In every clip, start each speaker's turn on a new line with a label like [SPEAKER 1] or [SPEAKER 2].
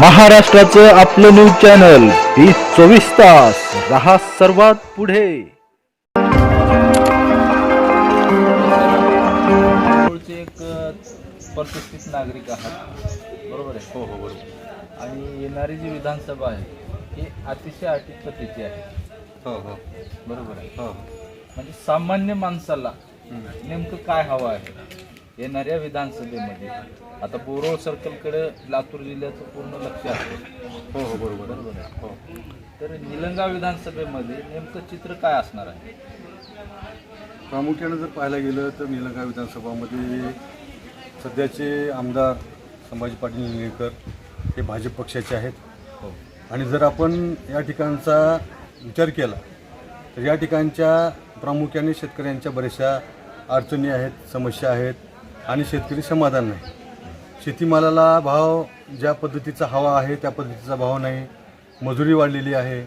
[SPEAKER 1] महाराष्ट्राचं आपलं news channel ही चोवीस तास. रहा सर्वात पुढे.
[SPEAKER 2] एक प्रतिष्ठित नागरिक आहात. बरोबर आहे? हो हो बरोबर. आणि येणारी जी विधानसभा आहे ही अतिशय अटीपतीची आहे.
[SPEAKER 3] हो हो.
[SPEAKER 2] बरोबर आहे?
[SPEAKER 3] हो.
[SPEAKER 2] म्हणजे सामान्य माणसाला नेमकं काय हवं आहे? येणाऱ्या विधानसभेमध्ये. आता बोरोळ सर्कलकडे लातूर जिल्ह्याचं पूर्ण लक्ष असतं
[SPEAKER 3] हो हो बरोबर.
[SPEAKER 2] बरोबर आहे.
[SPEAKER 3] हो.
[SPEAKER 2] तर निलंगा विधानसभेमध्ये नेमकं चित्र काय असणार आहे?
[SPEAKER 3] प्रामुख्यानं जर पाहायला गेलं तर निलंगा विधानसभामध्ये सध्याचे आमदार संभाजी पाटील निलंगेकर हे भाजप पक्षाचे आहेत.
[SPEAKER 2] हो.
[SPEAKER 3] आणि जर आपण या ठिकाणचा विचार केला तर या ठिकाणच्या प्रामुख्याने शेतकऱ्यांच्या बऱ्याचशा अडचणी आहेत समस्या आहेत आणि शेतकरी समाधान नाही. शेतीमालाला भाव ज्या पद्धतीचा हवा आहे त्या पद्धतीचा भाव नाही. मजुरी वाढलेली आहे.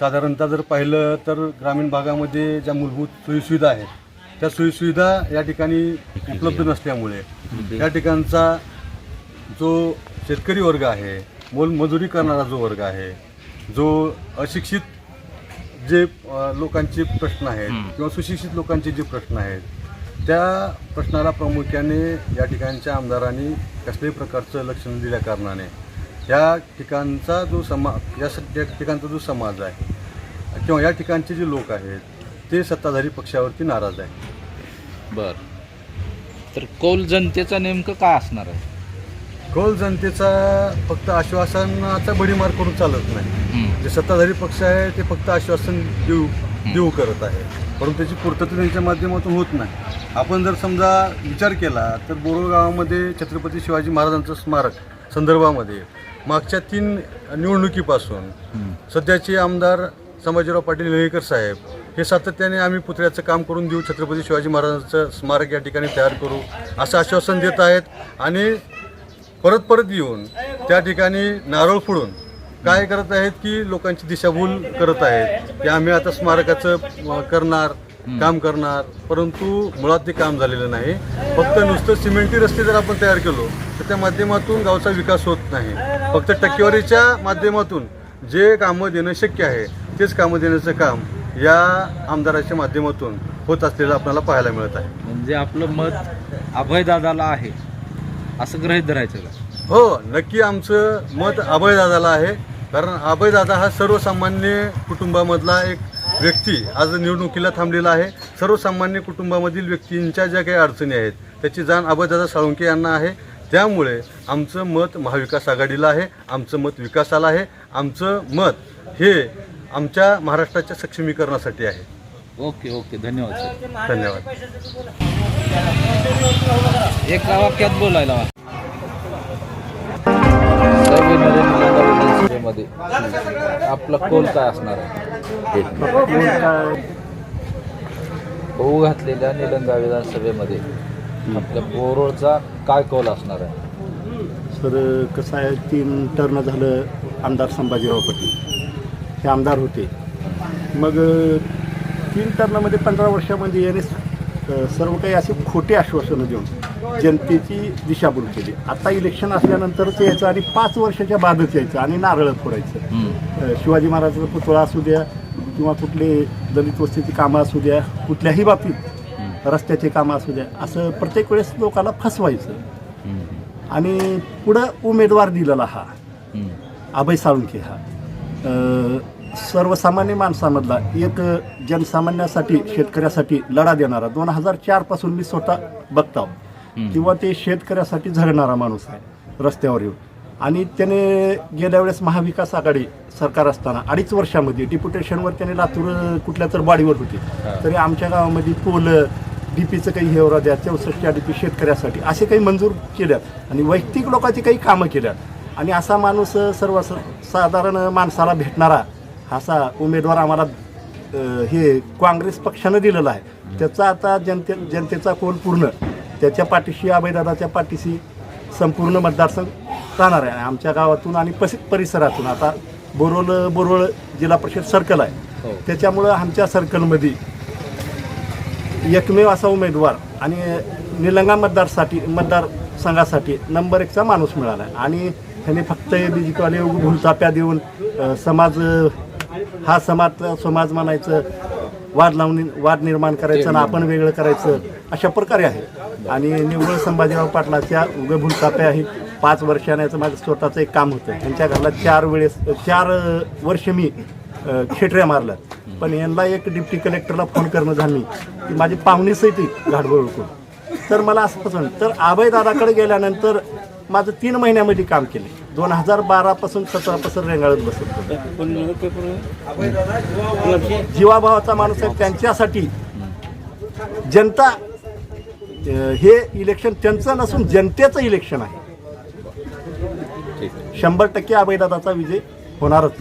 [SPEAKER 3] साधारणतः जर पाहिलं तर ग्रामीण भागामध्ये ज्या मूलभूत सोयीसुविधा आहेत त्या सोयीसुविधा या ठिकाणी उपलब्ध नसल्यामुळे या ठिकाणचा जो शेतकरी वर्ग आहे मोलमजुरी करणारा जो वर्ग आहे जो अशिक्षित जे लोकांचे प्रश्न आहेत किंवा सुशिक्षित लोकांचे जे प्रश्न आहेत त्या प्रश्नाला प्रामुख्याने या ठिकाणच्या आमदारांनी कसल्याही प्रकारचं लक्ष न दिल्या कारणाने या ठिकाणचा जो समा या ठिकाणचा जो समाज आहे किंवा या ठिकाणचे जे लोक आहेत ते सत्ताधारी पक्षावरती नाराज आहेत.
[SPEAKER 2] बर. तर कौल जनतेचा नेमकं काय असणार आहे?
[SPEAKER 3] कौल जनतेचा फक्त आश्वासनाचा भडीमार करून चालत नाही. जे सत्ताधारी पक्ष आहे ते फक्त आश्वासन देऊ देऊ करत आहे. परंतु त्याची पूर्तता त्यांच्या माध्यमातून होत नाही. आपण जर समजा विचार केला तर बोरो गावामध्ये छत्रपती शिवाजी महाराजांचं स्मारक संदर्भामध्ये मागच्या तीन निवडणुकीपासून सध्याचे आमदार संभाजीराव पाटील निलंगेकर साहेब हे सातत्याने आम्ही पुतळ्याचं काम करून देऊ छत्रपती शिवाजी महाराजांचं स्मारक या ठिकाणी तयार करू असं आश्वासन देत आहेत. आणि परत परत येऊन त्या ठिकाणी नारळ फोडून काय करत आहेत की लोकांची दिशाभूल करत आहेत की आम्ही आता स्मारकाचं करणार काम करणार परंतु मुळात ते काम झालेलं नाही. फक्त नुसतं सिमेंटी रस्ते जर आपण तयार केलो तर त्या माध्यमातून गावचा विकास होत नाही. फक्त टक्केवारीच्या माध्यमातून जे कामं देणं शक्य आहे तेच कामं देण्याचं काम या आमदाराच्या माध्यमातून होत असलेलं आपल्याला पाहायला मिळत आहे.
[SPEAKER 2] म्हणजे आपलं मत अभयदादाला आहे असं गृहीत धरायचं
[SPEAKER 3] हो नक्की आमचं मत अभयदादाला आहे. कारण अभयदादा हा सर्वसामान्य कुटुंबामधला एक व्यक्ती आज निवडणुकीला थांबलेला आहे. सर्वसामान्य कुटुंबामधील व्यक्तींच्या ज्या काही अडचणी आहेत त्याची जाण अभयदादा साळुंके यांना आहे. त्यामुळे आमचं मत महाविकास आघाडीला आहे आमचं मत विकासाला आहे आमचं मत हे आमच्या महाराष्ट्राच्या सक्षमीकरणासाठी आहे.
[SPEAKER 2] ओके ओके धन्यवाद सर.
[SPEAKER 3] धन्यवाद.
[SPEAKER 2] एका वाक्यात बोलायला आपला कोल काय असणार आहे? होऊ घातलेल्या निलंगा विधानसभेमध्ये आपल्या बोरोळचा काय कौल असणार आहे?
[SPEAKER 4] सर कसं आहे तीन टर्न झालं आमदार संभाजीराव पाटील. हे आमदार होते. मग तीन टर्नमध्ये पंधरा वर्षामध्ये याने सर्व काही असे खोटे आश्वासनं देऊन जनतेची दिशाभूल केली. आता इलेक्शन असल्यानंतरच यायचं आणि पाच वर्षाच्या बादच यायचं आणि नारळ फोडायचं. शिवाजी महाराजाचा पुतळा असू द्या किंवा कुठले दलित वस्तीची कामं असू द्या कुठल्याही बाबतीत रस्त्याचे कामं असू द्या असं प्रत्येक वेळेस लोकांना फसवायचं. आणि पुढं उमेदवार दिलेला हा. अभय साळुंखे हा. सर्वसामान्य माणसामधला एक जनसामान्यासाठी शेतकऱ्यासाठी लढा देणारा दोन हजार चारपासून मी स्वतः बघताव. किंवा ते शेतकऱ्यासाठी झगणारा माणूस आहे रस्त्यावर येऊन. आणि त्याने गेल्या वेळेस महाविकास आघाडी सरकार असताना अडीच वर्षामध्ये डिप्युटेशनवर त्याने लातूर कुठल्या तर बाडीवर होती. तरी आमच्या गावामध्ये पोल डीपीचं काही हेवरा द्या चौसष्ट डीपी शेतकऱ्यासाठी असे काही मंजूर केल्यात. आणि वैयक्तिक लोकांची काही कामं केल्यात. आणि असा माणूस सर्व साधारण माणसाला भेटणारा असा उमेदवार आम्हाला हे काँग्रेस पक्षानं दिलेला आहे. त्याचा आता जनते जनतेचा कोण पूर्ण. त्याच्या पाठीशी अभयदादाच्या पाठीशी संपूर्ण मतदारसंघ राहणार आहे. आमच्या गावातून आणि पसि परिसरातून आता बोरोळ बोरोळ जिल्हा परिषद सर्कल आहे.
[SPEAKER 2] हो.
[SPEAKER 4] त्याच्यामुळं आमच्या सर्कलमध्ये एकमेव असा उमेदवार आणि निलंगा मतदारसाठी मतदारसंघासाठी नंबर एकचा माणूस मिळाला आहे. आणि ह्याने फक्त बीजीकवाले भूलताप्या देऊन समाज हा समाज समाज म्हणायचं वाद लावून वाद निर्माण करायचं आणि आपण वेगळं करायचं अशा प्रकारे आहे. आणि निव्वळ संभाजीराव पाटलाच्या उगे भूलताप्या आहे पाच वर्षाण्याचं माझं स्वतःचं एक काम होतं. त्यांच्या घराला चार वेळेस चार वर्ष मी खेटऱ्या मारल्या पण यांना एक डिप्टी कलेक्टरला फोन करणं झालं की माझी पाहुणीच आहे ती घाटबळ तर मला असं पसंत तर आभयदादाकडे गेल्यानंतर माझं तीन महिन्यामध्ये काम केले. दोन हजार बारापासून सतरापासून रेंगाळत बसत. जीवाभावाचा माणूस आहे त्यांच्यासाठी जनता हे इलेक्शन त्यांचं नसून जनतेचं इलेक्शन आहे. शंभर टक्के अभयदादाचा विजय होणारच.